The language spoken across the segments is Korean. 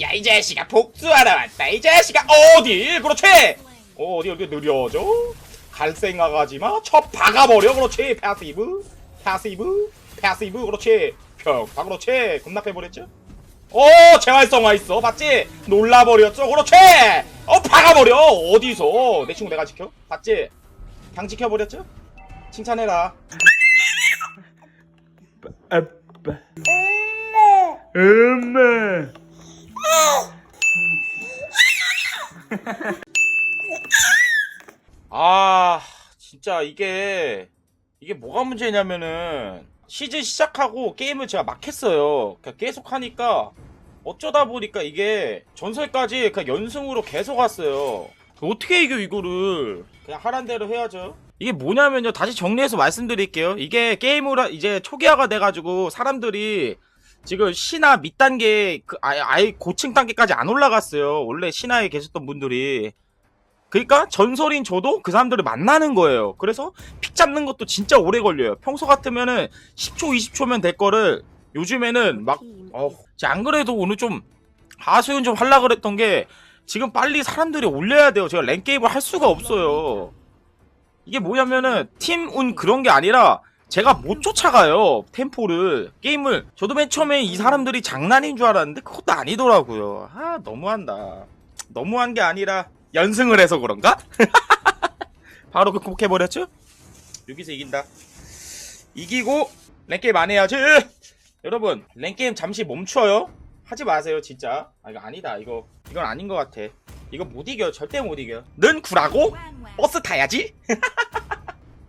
야 이 자식아 복수하러 왔다. 이 자식아 어디? 그렇지? 어, 어디 어디 느려져? 갈 생각 하지마. 첫 박아버려. 그렇지? 패시브. 패시브. 패시브. 그렇지? 펴아 그렇지? 겁나 빼버렸죠 어 재활성화 있어. 봤지? 놀라버렸죠 그렇지? 어 박아버려. 어디서? 내 친구 내가 지켜? 봤지? 당 지켜버렸죠 칭찬해라. 아빠. 엄마. 아 진짜 이게 이게 뭐가 문제냐면은 시즌 시작하고 게임을 제가 막 했어요. 그러니까 계속 하니까 어쩌다 보니까 이게 전설까지 그냥 연승으로 계속 왔어요. 어떻게 이겨 이거를? 그냥 하란 대로 해야죠. 이게 뭐냐면요. 다시 정리해서 말씀드릴게요. 이게 게임으로 이제 초기화가 돼가지고 사람들이 지금 신화 밑단계 그 아예, 아예 고층 단계까지 안 올라갔어요. 원래 신화에 계셨던 분들이. 그러니까 전설인 저도 그 사람들을 만나는 거예요. 그래서 픽 잡는 것도 진짜 오래 걸려요. 평소 같으면은 10초, 20초면 될 거를 요즘에는 막, 어, 안 그래도 오늘 좀 하소연 좀 하려고 그랬던 게 지금 빨리 사람들이 올려야 돼요. 제가 랭게임을 할 수가 없어요. 이게 뭐냐면은 팀 운 그런 게 아니라 제가 못 쫓아가요. 템포를. 게임을. 저도 맨 처음에 이 사람들이 장난인 줄 알았는데 그것도 아니더라고요. 아, 너무한다. 너무한 게 아니라 연승을 해서 그런가? 바로 극복해버렸죠? 여기서 이긴다. 이기고 랭게임 안 해야지! 여러분, 랭게임 잠시 멈춰요. 하지 마세요, 진짜. 아, 이거 아니다. 이거, 이건 아닌 것 같아. 이거 못 이겨. 절대 못 이겨. 는 구라고? 버스 타야지?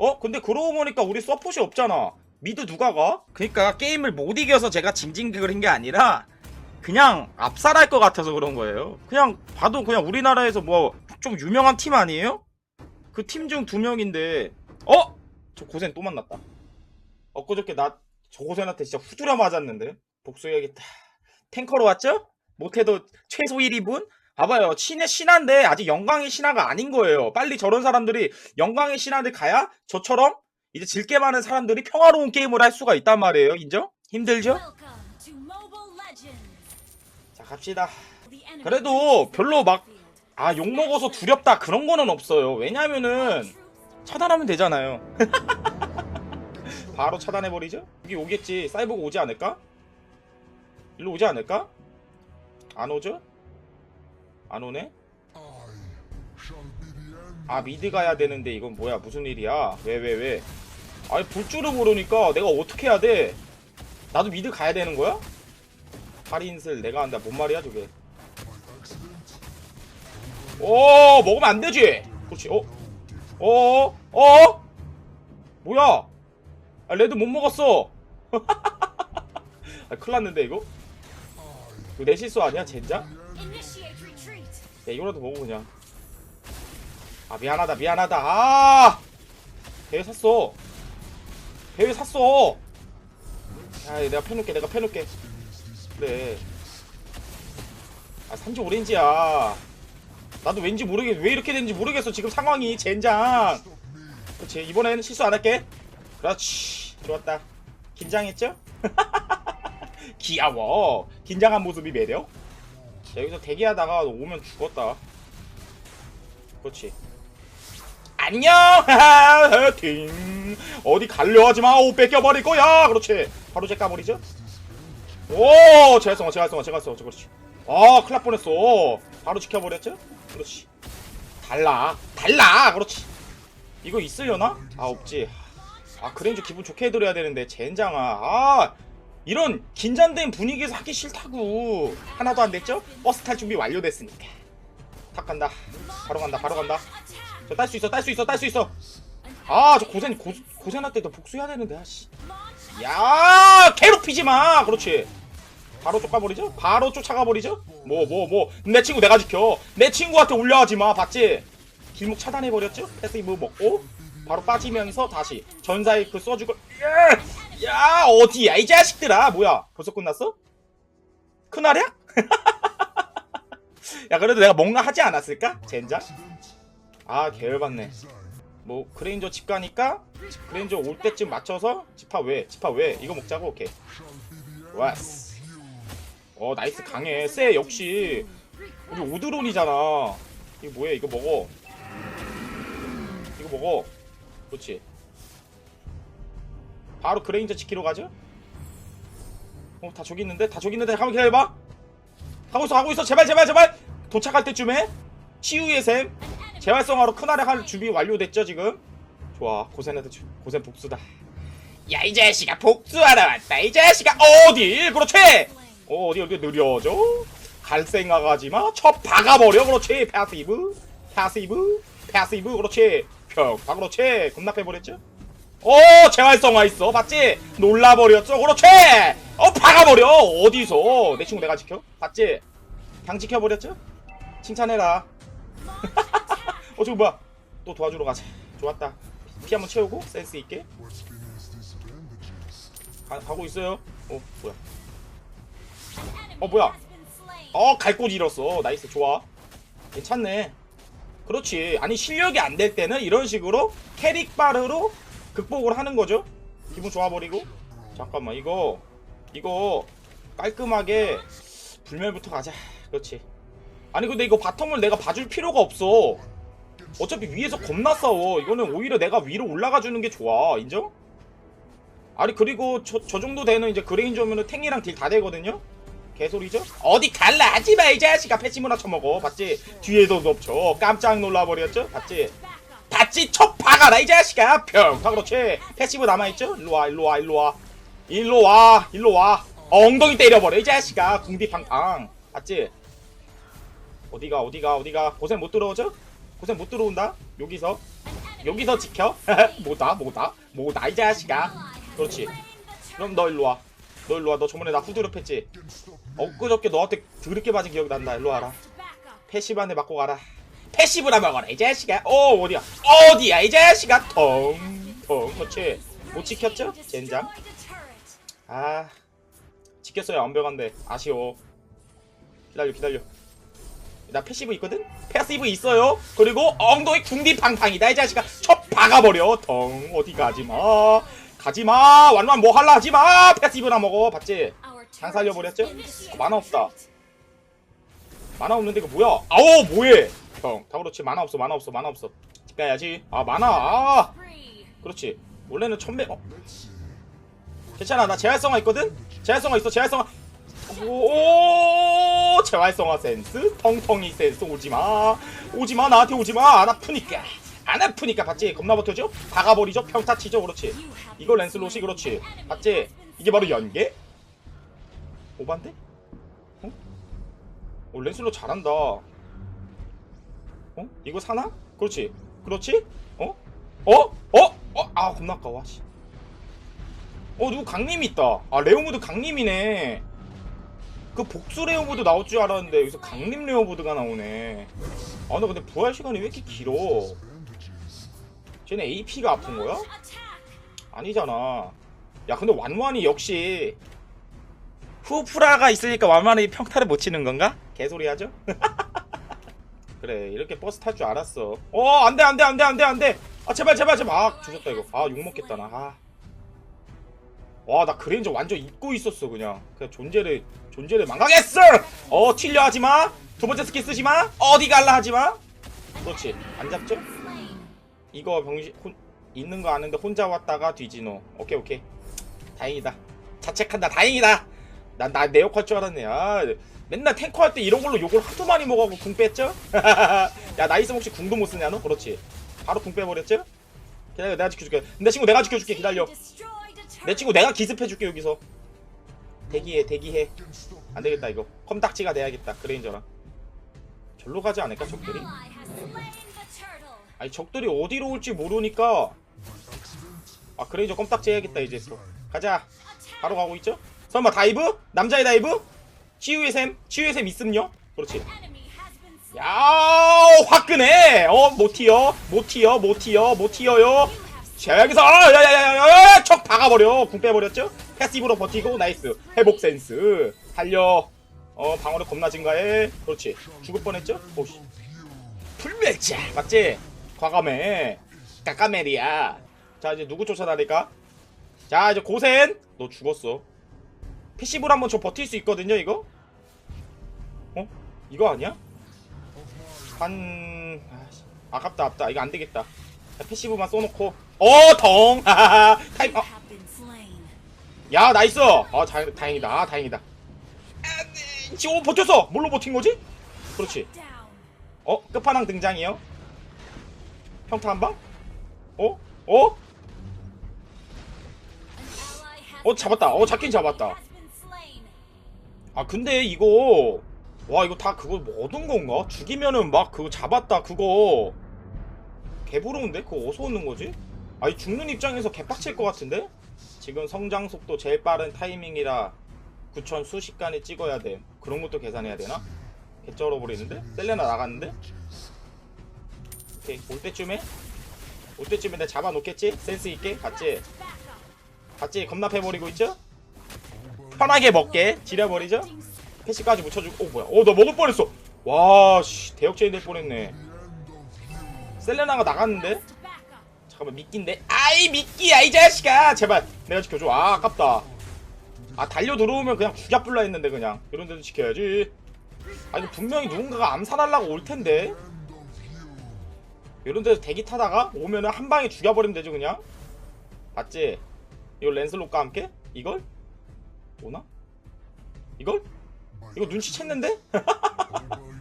어? 근데 그러고 보니까 우리 서폿이 없잖아. 미드 누가 가? 그니까 게임을 못 이겨서 제가 징징거린 게 아니라 그냥 압살할 것 같아서 그런 거예요. 그냥 봐도 그냥 우리나라에서 뭐 좀 유명한 팀 아니에요? 그 팀 중 두 명인데 어? 저 고생 또 만났다. 엊그저께 나 저 고생한테 진짜 후드려 맞았는데 복수해야겠다. 탱커로 왔죠? 못해도 최소 1위분? 봐봐요. 신의 신화인데 아직 영광의 신화가 아닌 거예요. 빨리 저런 사람들이 영광의 신화를 가야 저처럼 이제 질게 많은 사람들이 평화로운 게임을 할 수가 있단 말이에요. 인정? 힘들죠? 자 갑시다. 그래도 별로 막 아, 욕 먹어서 두렵다 그런 거는 없어요. 왜냐면은 차단하면 되잖아요. 바로 차단해 버리죠? 여기 오겠지. 사이버가 오지 않을까? 일로 오지 않을까? 안 오죠? 안 오네? 아 미드 가야 되는데 이건 뭐야 무슨 일이야 왜 왜 왜, 아니 볼 줄을 모르니까 내가 어떻게 해야 돼 나도 미드 가야 되는 거야? 할인슬 내가 한다 뭔 말이야 저게 오 먹으면 안 되지 그렇지 어? 어? 어? 뭐야 아 레드 못 먹었어 아 큰일 났는데 이거 이거 내 실수 아니야 젠장? 야 이거라도 먹어 그냥. 아 미안하다 미안하다. 아! 대회 샀어. 대회 샀어. 야 내가 펴놓게 내가 펴놓게. 그래. 아 산지 오렌지야. 나도 왠지 모르겠 왜 이렇게 된지 모르겠어 지금 상황이 젠장. 그렇지 이번에는 실수 안 할게. 그렇지 좋았다. 긴장했죠? 귀여워. 긴장한 모습이 매력. 자, 여기서 대기하다가 오면 죽었다. 그렇지. 안녕! 해팅! 어디 갈려 하지마! 옷 뺏겨버릴 거야! 그렇지. 바로 제 까버리죠? 오 제갈성어 제갈성어 제갈성어. 그렇지. 아 큰일 날 뻔했어. 바로 지켜버렸죠? 그렇지. 달라. 달라! 그렇지. 이거 있으려나? 아 없지. 아 그랜저 기분 좋게 해드려야 되는데 젠장아. 아 이런 긴장된 분위기에서 하기 싫다고. 하나도 안 됐죠? 버스 탈 준비 완료됐으니까. 탁 간다. 바로 간다 바로 간다. 저 딸 수 있어 딸 수 있어 딸 수 있어. 아 저 고생 고, 고생할 때도 복수해야 되는데 아씨. 야 괴롭히지 마! 그렇지. 바로 쫓아버리죠? 바로 쫓아가 버리죠? 뭐 뭐 뭐. 내 친구 내가 지켜. 내 친구한테 올려하지 마 봤지? 길목 차단해 버렸죠? 패스 이브 먹고 바로 빠지면서 다시 전사의 그 써주고 야, 야 어디야 이 자식들아! 뭐야 벌써 끝났어? 큰알이야? 야 그래도 내가 뭔가 하지 않았을까? 젠장? 아 개열받네. 뭐 그레인저 집 가니까 그레인저 올 때쯤 맞춰서 집합 왜 집합 왜? 이거 먹자고 오케이. 왔어. 어 나이스 강해. 쎄 역시. 우리 오드론이잖아. 이거 뭐야 이거 먹어. 이거 먹어 그렇지 바로 그레인저 지키러 가죠? 어 다 저기 있는데? 다 저기 있는데 한번 기다려봐. 하고 있어 하고 있어. 제발 제발 제발. 도착할 때쯤에 치유의 샘 재활성화로 큰알에 할 준비 완료됐죠 지금? 좋아 고생했다 고생 복수다. 야 이 자식아 복수하러 왔다. 이 자식아 어디? 그렇지. 어, 어디 어디 느려져? 갈 생각 하지 마. 첫 박아버려. 그렇지. 패시브 패시브 패시브. 그렇지 평다 그렇지 겁나 빼버렸죠? 어 재활성화 있어. 봤지? 놀라버렸죠 그렇지 어 박아버려. 어디서? 내 친구 내가 지켜? 봤지? 강 지켜버렸죠? 칭찬해라. 어 저거 뭐야? 또 도와주러 가자. 좋았다. 피 한번 채우고 센스 있게. 가, 가고 있어요. 어 뭐야? 어 뭐야? 어 갈곳 잃었어. 나이스. 좋아. 괜찮네 그렇지. 아니 실력이 안 될 때는 이런 식으로 캐릭 바르로 극복을 하는 거죠. 기분 좋아버리고. 잠깐만 이거 이거 깔끔하게 불멸부터 가자. 그렇지. 아니 근데 이거 바텀을 내가 봐줄 필요가 없어. 어차피 위에서 겁나 싸워. 이거는 오히려 내가 위로 올라가 주는 게 좋아. 인정? 아니 그리고 저, 저 정도 되는 이제 그레인저면은 탱이랑 딜 다 되거든요? 개소리죠? 어디 갈라 하지마 이 자식아. 패시문화 쳐먹어. 봤지? 뒤에도 높죠. 깜짝 놀라버렸죠? 봤지? 봤지? 쳐 박아라 이 자식아. 평! 다 그렇지? 패시브 남아있죠? 일로와 일로와 일로와. 일로와 일로와. 엉덩이 때려버려 이 자식아. 궁디 팡팡. 봤지? 어디가 어디가 어디가? 고생 못 들어오죠? 고생 못 들어온다? 여기서? 여기서 지켜? 뭐다 뭐다? 뭐다 이 자식아. 그렇지. 그럼 너 일로와. 너 일로와. 너 저번에 나 후드려 팼지 엊그저께 너한테 드럽게 맞은 기억이 난다. 일로 와라. 패시브 한대 맞고 가라. 패시브나 먹어라 이 자식아. 어 어디야? 어디야 이 자식아? 텅텅 그렇지? 못 지켰죠? 젠장? 아 지켰어요 완벽한데 아쉬워. 기다려 기다려. 나 패시브 있거든? 패시브 있어요? 그리고 엉덩이 궁디 팡팡이다 이 자식아. 첫 박아버려. 덩 어디 가지마. 가지마. 완완 뭐 할라 하지마. 패시브나 먹어. 봤지? 안 살려버렸죠? 아, 만화 없다. 만화 없는데 이거 뭐야? 아오 뭐해? 형 다 그렇지. 만화 없어 만화 없어 만화 없어. 집 가야지. 아 만화. 아! 그렇지. 원래는 천배 어. 괜찮아. 나 재활성화 있거든? 재활성화 있어 재활성화. 오 재활성화 센스? 텅텅이 센스. 오지마. 오지마 나한테 오지마. 안 아프니까. 안 아프니까 봤지? 겁나 버텨죠 박아버리죠? 평타 치죠? 그렇지. 이거 랜슬롯이 그렇지. 봤지? 이게 바로 연계 오반데 어? 어 랜슬롯 잘한다 어 이거 사나 그렇지 그렇지 어 어? 어? 어? 아 겁나 아까워 씨. 어 누구 강림이 있다 아 레오모드 강림이네 그 복수 레오보드 나올 줄 알았는데 여기서 강림 레오보드가 나오네 아 나 근데 부활 시간이 왜 이렇게 길어 쟤네 AP가 아픈 거야? 아니잖아 야 근데 완완이 역시 후프라가 있으니까 완완이 평타를 못 치는 건가? 개소리 하죠? 그래 이렇게 버스 탈 줄 알았어. 어 안돼 안돼 안돼 안돼 안돼! 아 제발 제발 제발! 아 죽었다 이거. 아 욕먹겠다 나. 아. 와나 그레인저 완전 잊고 있었어 그냥. 그냥 존재를 존재를 망가겠어! 어 틸려 하지마. 두 번째 스킬 쓰지마. 어디 갈라 하지마. 그렇지. 안 잡죠? 이거 병신 혼, 있는 거 아는데 혼자 왔다가 뒤지노 오케이 오케이. 다행이다. 자책한다. 다행이다 난나내욕할줄 알았네. 아 맨날 탱커 할 때 이런 걸로 욕을 하도 많이 먹어갖고 궁 뺐죠? 야 나이스 혹시 궁도 못 쓰냐 너? 그렇지. 바로 궁 빼버렸죠? 기다려 내가 지켜줄게. 내 친구 내가 지켜줄게. 기다려. 내 친구 내가 기습해줄게 여기서. 대기해 대기해. 안 되겠다 이거. 컴딱지가 돼야겠다 그레인저랑. 절로 가지 않을까 적들이? 아니 적들이 어디로 올지 모르니까. 아 그레인저 껌딱지 해야겠다 이제 또. 가자. 바로 가고 있죠? 설마 다이브? 남자의 다이브? 치유의 샘? 치유의 샘 있음요? 그렇지. 야 화끈해 어못 튀어. 못 튀어 못 튀어 못 튀어요. 자 여기서 야야야야야 척 박아버려. 궁 빼버렸죠? 패시브로 버티고 나이스. 회복 센스. 달려. 어 방어력 겁나 증가해. 그렇지. 죽을 뻔했죠? 오씨. 불멸자. 맞지? 과감해. 까까메리야. 자 이제 누구 쫓아다닐까? 자 이제 고센. 너 죽었어 패시브로 한번 저 버틸 수 있거든요 이거 어? 이거 아니야? 한 아씨, 아깝다 아깝다 이거 안 되겠다 자, 패시브만 써놓고 어덩 하하하 타임 어. 야 나이스 아 다, 다행이다 아, 다행이다 아, 어, 버텼어 뭘로 버틴 거지? 그렇지. 어 끝판왕 등장이요 평타 한방? 어? 어? 어 잡았다 어 잡긴 잡았다. 아 근데 이거 와 이거 다 그거 뭐 얻은 건가? 죽이면은 막 그거 잡았다 그거 개부러운데? 그거 어디서 얻는 거지? 아이 죽는 입장에서 개빡칠 것 같은데? 지금 성장 속도 제일 빠른 타이밍이라 9천 수십간에 찍어야 돼 그런 것도 계산해야 되나? 개 쩔어 버리는데? 셀레나 나갔는데? 오케이 올 때쯤에 올 때쯤에 내가 잡아놓겠지? 센스 있게 up. 봤지? 겁나 패버리고 있죠? 편하게 먹게 지려버리죠? 패시까지 묻혀주고. 오 뭐야. 어나 먹을 뻔했어. 와씨 대역죄인 될 뻔했네. 셀레나가 나갔는데. 잠깐만 미끼인데? 아이 미끼야 이 자식아! 제발 내가 지켜줘. 아 아깝다. 아 달려 들어오면 그냥 죽여불라 했는데 그냥. 이런 데도 지켜야지. 아 이거 분명히 누군가가 암살하려고 올 텐데. 이런 데서 대기 타다가 오면은 한 방에 죽여버리면 되죠 그냥. 봤지? 이거 랜슬롯과 함께? 이걸 오나? 이걸? 이거 눈치챘는데.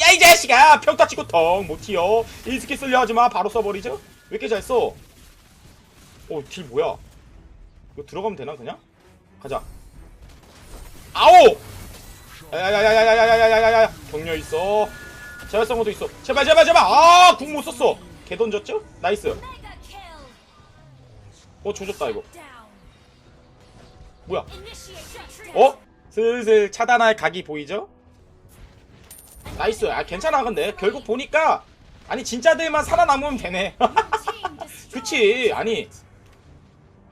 야 이 자식아! 평타 치고 덩못 튀어? 인스키 쓸려 하지마! 바로 써버리죠? 왜 이렇게 잘 써? 어딜 뭐야? 이거 들어가면 되나 그냥? 가자. 아오! 야야야야야야야야야야 격려 있어. 제발성어도 있어. 제발 제발 제발! 아궁 못 썼어. 개 던졌죠? 나이스. 어 조졌다 이거. 뭐야. 어? 슬슬 차단할 각이 보이죠? 나이스 아 괜찮아 근데. 결국 보니까 아니 진짜들만 살아남으면 되네. 그치. 아니.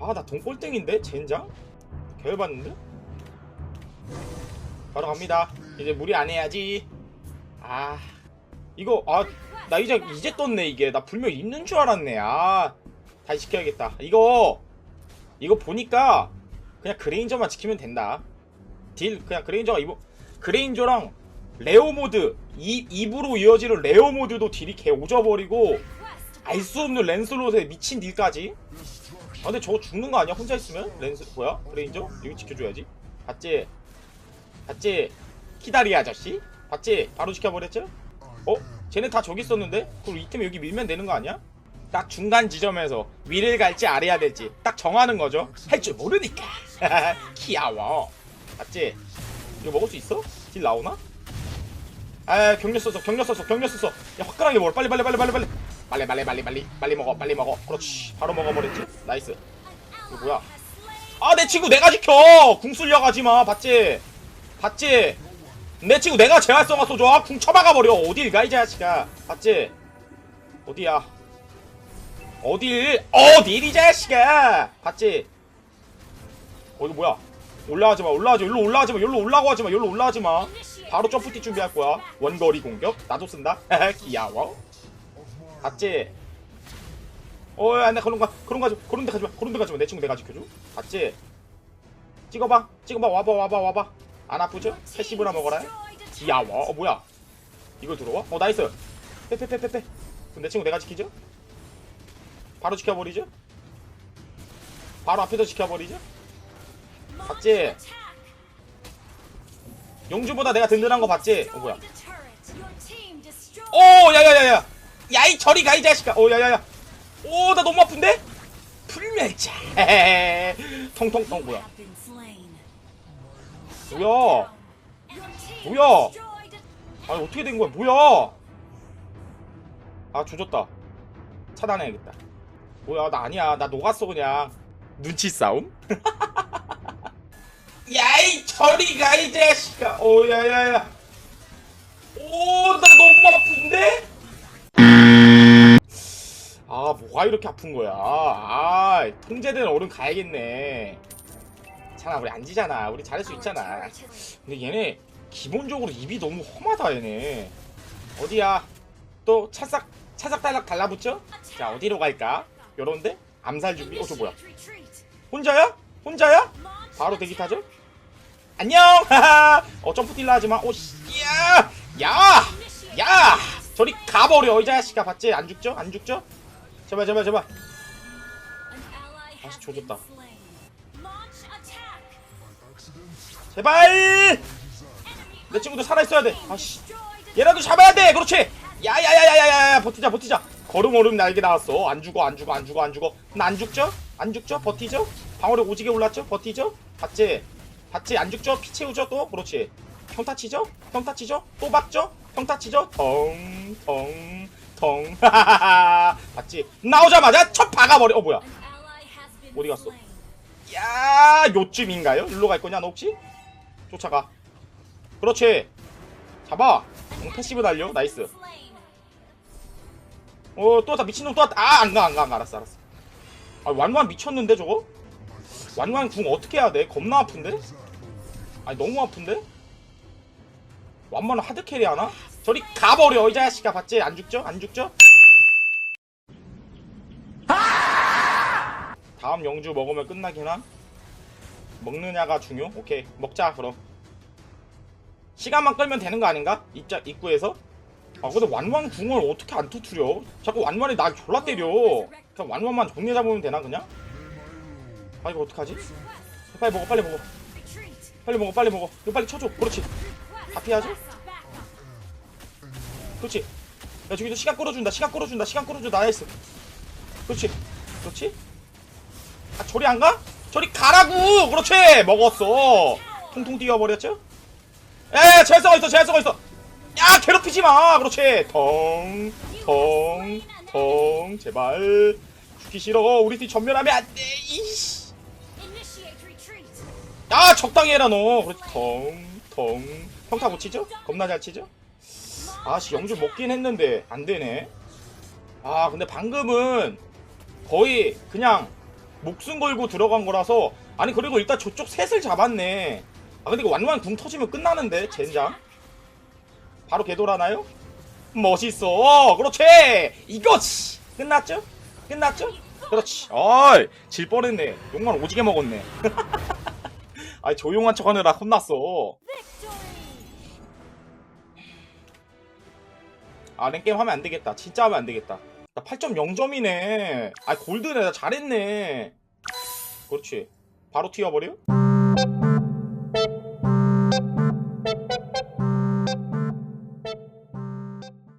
아나 돈꼴등인데? 젠장? 개열받는데? 바로 갑니다. 이제 무리 안 해야지. 아. 이거 아 나 이제 이제 떴네 이게. 나 분명 있는 줄 알았네. 아. 다시 시켜야겠다. 이거 이거 보니까 그냥 그레인저만 지키면 된다. 딜 그냥 그레인저가 이거 그레인저랑 레오 모드 이 입으로 이어지는 레오 모드도 딜이 개 오져버리고. 알 수 없는 랜슬롯의 미친 딜까지? 아 근데 저거 죽는 거 아니야? 혼자 있으면? 랜스 뭐야? 그레인저? 이거 지켜줘야지. 봤지 봤지 키다리 아저씨. 봤지 바로 지켜버렸죠? 어? 쟤네 다 저기 있었는데? 그럼 이템 여기 밀면 되는 거 아니야 딱 중간 지점에서 위를 갈지 아래야 될지 딱 정하는 거죠. 할 줄 모르니까. 귀여워. 봤지? 이거 먹을 수 있어? 딜 나오나? 아 경력 썼어 경력 썼어 경력 썼어 야 화끈하게 먹어. 빨리 빨리 빨리 빨리 빨리. 빨리 빨리 빨리 빨리. 빨리 먹어 빨리 먹어. 그렇지. 바로 먹어버렸지? 나이스. 이거 뭐야. 아 내 친구 내가 지켜! 궁 쓸려 가지마. 봤지? 봤지? 내 친구 내가 재활성화 쏘줘 아, 궁 쳐박아버려. 어딜 가이 자식아. 봤지? 어디야 어딜 어딜 이 자식아 봤지 어 이거 뭐야 올라가지 마 올라가지 일로 올라가지 마 일로 올라고 하지 마 일로 올라가지마 Initiate 바로 점프띠 준비할 거야. 원거리 공격. 나도 쓴다. 귀여워. 봤지? 어, 야, 나 그런 거, 그런 거, 하지- 그런 데 가지 마. 그런 데 가지 마. 내 친구 내가 지켜줘. 봤지? 찍어봐. 찍어봐. 와봐, 와봐, 와봐. 안 아프죠? 패시브나 먹어라. 귀여워. 어, 뭐야? 이걸 들어와? 어, 나이스. 빼빼빼빼빼. 내 친구 내가 지키죠? 바로 지켜버리죠? 바로 앞에서 지켜버리죠? 봤지? 용주보다 내가 든든한 거 봤지? 어, 뭐야? 오 야야야야 야이 저리 가 이 자식아 오 야야야 오 나 너무 아픈데 불멸자 통통통 뭐야. 뭐야 뭐야? 아니 어떻게 된 거야 뭐야 아 조졌다 차단해야겠다 뭐야 나 아니야. 나 녹았어 그냥. 눈치 싸움? 야이 저리 가 이 자식아. 오 야야야. 오 나 너무 아픈데? 아 뭐가 이렇게 아픈 거야? 아 통제된 어른 가야겠네. 괜찮아 우리 안 지잖아. 우리 잘할 수 있잖아. 근데 얘네 기본적으로 입이 너무 험하다 얘네. 어디야? 또 차싹 차싹 달락 달라붙죠? 자 어디로 갈까? 요런데? 암살 준비? 어저 뭐야. 혼자야? 혼자야? 바로 대기 타죠? 안녕 어 점프 딜라 하지 마 오씨야야야 야! 저리 가버려 이 자식아 봤지 안 죽죠 안 죽죠 제발 제발 제발 다시 조졌다. 제발 내 친구들 살아 있어야 돼 아씨. 얘라도 잡아야 돼 그렇지 야야야야야야야 버티자 버티자 걸음 얼음 날개 나왔어. 안 죽어 안 죽어 안 죽어 안 죽어. 나안 죽죠? 안 죽죠? 버티죠? 방어력 오지게 올랐죠? 버티죠? 봤지? 봤지? 안 죽죠? 피 채우죠 또? 그렇지. 평타 치죠? 평타 치죠? 또 박죠? 평타 치죠? 텅텅텅. 하하하 봤지? 나오자마자 첫 박아버려. 어 뭐야? 어디 갔어? 야 요쯤인가요? 일로 갈 거냐 너 혹시? 쫓아가. 그렇지. 잡아. 응, 패시브 달려. 나이스. 어, 또 왔다. 미친놈 또 왔다. 아, 안 가, 안 가, 안 가. 알았어, 알았어. 아, 완완 미쳤는데, 저거? 완완 궁 어떻게 해야 돼? 겁나 아픈데? 아니, 너무 아픈데? 완만은 하드캐리 하나? 저리 가버려, 이 자식아. 봤지? 안 죽죠? 안 죽죠? 다음 영주 먹으면 끝나긴 함? 먹느냐가 중요? 오케이. 먹자, 그럼. 시간만 끌면 되는 거 아닌가? 입자, 입구에서? 아 근데 완완 궁을 어떻게 안 터트려? 자꾸 완완이 나 졸라 때려 그냥 완완만 정리 잡으면 되나 그냥? 아 이거 어떡하지? 빨리 먹어 빨리 먹어. 빨리 먹어 빨리 먹어 이거 빨리 쳐줘 그렇지 다. Backup. 그렇지 야 저기도 시간 끌어준다 시간 끌어준다 시간 끌어준다 나이스 그렇지 그렇지 아 저리 안 가? 저리 가라고 그렇지 먹었어 통통 뛰어버렸죠? 에 재성어 있어 재성어 있어 야 괴롭히지 마 그렇지 텅텅텅 제발 죽기 싫어 우리 팀 전멸하면 안돼 이씨. 야 적당히 해라 너 그렇지 텅텅 평타 못 치죠? 겁나 잘 치죠? 아씨 영주 먹긴 했는데 안 되네. 아 근데 방금은 거의 그냥 목숨 걸고 들어간 거라서 아니 그리고 일단 저쪽 셋을 잡았네. 아 근데 이거 완완 궁 터지면 끝나는데 젠장. 바로 개돌아나요? 멋있어. 그렇지. 이거지. 끝났죠? 끝났죠? 그렇지. 어이 질 뻔했네. 용만 오지게 먹었네. 아니 조용한 척 하느라 혼났어. Victory. 아 랭게임 하면 안 되겠다 진짜 하면 안 되겠다 나 8.0점이네 아 골드네 나 잘했네 그렇지 바로 튀어버려?